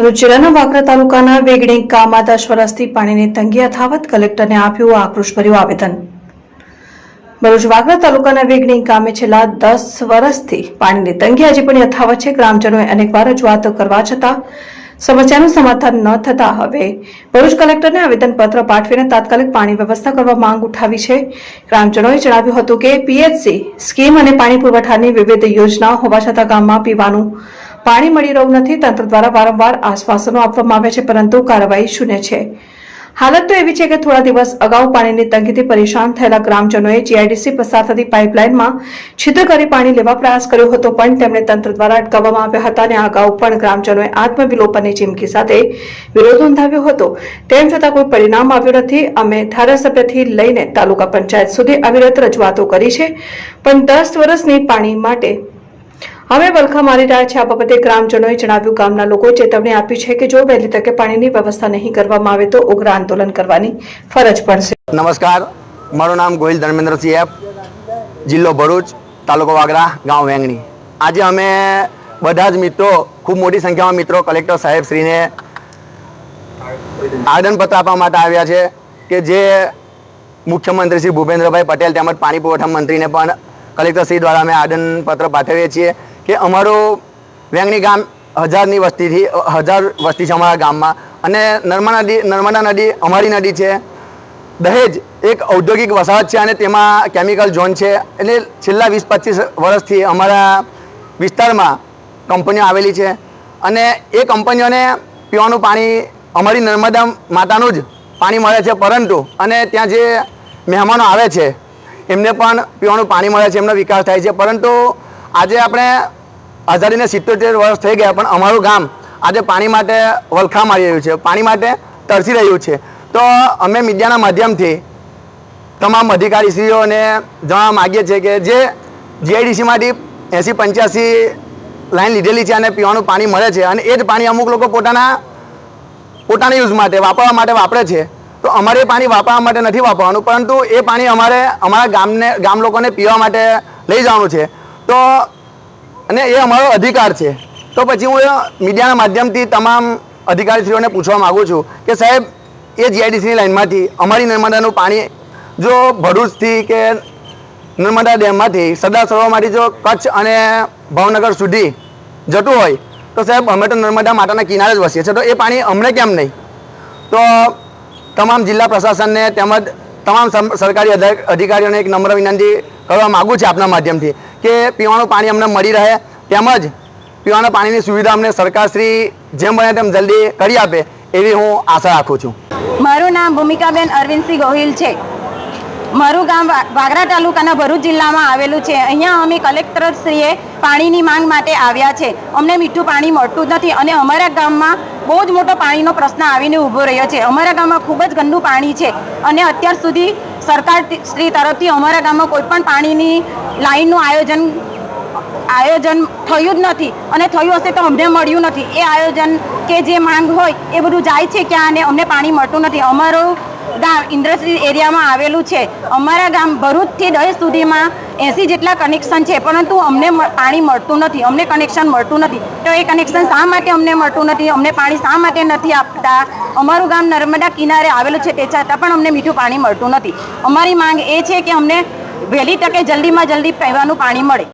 ભરૂચ જિલ્લાના તાલુકાના વેગડી ગામમાં દસ પાણીની તંગી યથાવત કલેક્ટરને આપ્યું આક્રોશભર્યું આવેદન. ભરૂચ વાગરા તાલુકાના વેગડી ગામે છેલ્લા દસ વર્ષથી પાણીની તંગી આજે પણ યથાવત છે. ગ્રામજનોએ અનેકવાર રજૂઆત કરવા છતાં સમસ્યાનું સમાધાન ન થતા હવે ભરૂચ કલેક્ટરને આવેદનપત્ર પાઠવીને તાત્કાલિક પાણી વ્યવસ્થા કરવા માંગ ઉઠાવી છે. ગ્રામજનોએ જણાવ્યું હતું કે પીએચસી સ્કીમ અને પાણી પુરવઠાની વિવિધ યોજનાઓ હોવા છતાં ગામમાં પીવાનું પાણી મળી રહ્યું નથી, તંત્ર દ્વારા વારંવાર આશ્વાસનો આપવામાં આવે છે, પરંતુ કાર્યવાહી શૂન્ય છે. હાલત તો એવી છે કે થોડા દિવસ અગાઉ પાણીની તંગીથી પરેશાન થયેલા ગ્રામજનોએ જીઆઈડીસી પસાર થતી પાઇપલાઇનમાં છિદ્ર કરી પાણી લેવા પ્રયાસ કર્યો હતો, પણ તેમને તંત્ર દ્વારા અટકાવવામાં આવ્યા હતા અને અગાઉ પણ ગ્રામજનોએ આત્મવિલોપનની ચીમકી સાથે વિરોધ નોંધાવ્યો હતો. તેમ છતાં કોઈ પરિણામ આવ્યું નથી. અમે ધારાસભ્યથી લઈને તાલુકા પંચાયત સુધી અવિરત રજૂઆતો કરી છે, પણ દસ વર્ષની પાણી માટે અમે વલખા મારી રહ્યા છે આ બાબતે ગ્રામજનોએ જણાવ્યું, ગામના લોકોએ ચેતવણી આપી છે કે જો વહેલી તકે પાણીની વ્યવસ્થા નહીં કરવામાં આવે તો ઉગ્ર આંદોલન કરવાની ફરજ પડશે. નમસ્કાર, મારું નામ ગોહિલ ધર્મેન્દ્રસિંહ એપ જિલ્લો ભરૂચ, તાલુકો વાગરા, ગાંવ વેંગણી. આજે અમે બધા જ મિત્રો, ખૂબ મોટી સંખ્યામાં મિત્રો, કલેક્ટર સાહેબ શ્રીને આદનપત્ર આપવા માટે આવ્યા છે કે જે મુખ્યમંત્રી શ્રી ભૂપેન્દ્રભાઈ પટેલ તેમજ પાણી પુરવઠા મંત્રીને પણ કલેક્ટર શ્રી દ્વારા અમે આદનપત્ર પાઠવીએ છીએ. કે અમારું વેંગણી ગામ હજારની વસ્તીથી, હજાર વસ્તી છે અમારા ગામમાં. અને નર્મદા નદી નર્મદા નદી અમારી નદી છે. દહેજ એક ઔદ્યોગિક વસાહત છે અને તેમાં કેમિકલ ઝોન છે. એટલે છેલ્લા વીસ પચીસ વર્ષથી અમારા વિસ્તારમાં કંપનીઓ આવેલી છે. અને એ કંપનીઓને પીવાનું પાણી અમારી નર્મદા માતાનું જ પાણી મળે છે પરંતુ, અને ત્યાં જે મહેમાનો આવે છે, એમને પણ પીવાનું પાણી મળે છે, એમનો વિકાસ થાય છે. પરંતુ આજે આપણે આઝાદીને સિત્તોતેર વર્ષ થઈ ગયા, પણ અમારું ગામ આજે પાણી માટે વલખા મારી રહ્યું છે, પાણી માટે તરસી રહ્યું છે. તો અમે મીડિયાના માધ્યમથી તમામ અધિકારીશ્રીઓને જણાવવા માગીએ છીએ કે જે જીઆઈડીસીમાંથી એંસી પંચ્યાસી લાઈન લીધેલી છે અને પીવાનું પાણી મળે છે અને એ જ પાણી અમુક લોકો પોતાના પોતાના યુઝ માટે, વાપરવા માટે વાપરે છે. તો અમારે પાણી વાપરવા માટે નથી વાપરવાનું, પરંતુ એ પાણી અમારે અમારા ગામને, ગામ લોકોને પીવા માટે લઈ જવાનું છે. તો, અને એ અમારો અધિકાર છે. તો પછી હું મીડિયાના માધ્યમથી તમામ અધિકારીશ્રીઓને પૂછવા માગું છું કે સાહેબ, એ જીઆઈડીસીની લાઇનમાંથી અમારી નર્મદાનું પાણી જો ભરૂચથી કે નર્મદા ડેમમાંથી સરદાર સરોવરમાંથી જો કચ્છ અને ભાવનગર સુધી જતું હોય, તો સાહેબ, અમે તો નર્મદા માતાના કિનારે જ વસીએ છીએ. તો એ પાણી અમને કેમ નહીં? તો તમામ જિલ્લા પ્રશાસનને તેમજ તમામ સરકારી અધા- અધિકારીઓને એક નમ્ર વિનંતી કરવા માગું છું આપના માધ્યમથી કે પીવાનું પાણી અમને મળી રહે, તેમજ પીવાના પાણીની સુવિધા અમને સરકારશ્રી જેમ બને તેમ જલ્દી કરી આપે એવી હું આશા રાખું છું. મારું નામ ભૂમિકાબેન અરવિંદસિંહ ગોહિલ છે. મારું ગામ વાગરા તાલુકાના ભરૂચ જિલ્લામાં આવેલું છે. અહીંયા અમે કલેક્ટરશ્રીએ પાણીની માંગ માટે આવ્યા છે. અમને મીઠું પાણી મળતું નથી અને અમારા ગામમાં બહુ જ મોટો પાણીનો પ્રશ્ન આવીને ઊભો રહ્યો છે. અમારા ગામમાં ખૂબ જ ગંદુ પાણી છે અને અત્યાર સુધી સરકાર શ્રી તરફથી અમારા ગામમાં કોઈ પણ પાણીની લાઈનનું આયોજન આયોજન થયું જ નથી અને થયું હશે તો અમને મળ્યું નથી. એ આયોજન કે જે માંગ હોય એ બધું જાય છે ક્યાં અને અમને પાણી મળતું નથી. અમારું ગામ ઇન્ડસ્ટ્રી એરિયામાં આવેલું છે. અમારા ગામ ભરૂચથી દહેજ સુધીમાં એંસી જેટલા કનેક્શન છે, પરંતુ અમને પાણી મળતું નથી, અમને કનેક્શન મળતું નથી. તો એ કનેક્શન શા માટે અમને મળતું નથી? અમને પાણી શા માટે નથી આપતા? અમારું ગામ નર્મદા કિનારે આવેલું છે તે છતાં પણ અમને મીઠું પાણી મળતું નથી. અમારી માંગ એ છે કે અમને વહેલી તકે જલ્દીમાં જલ્દી પીવાનું પાણી મળે.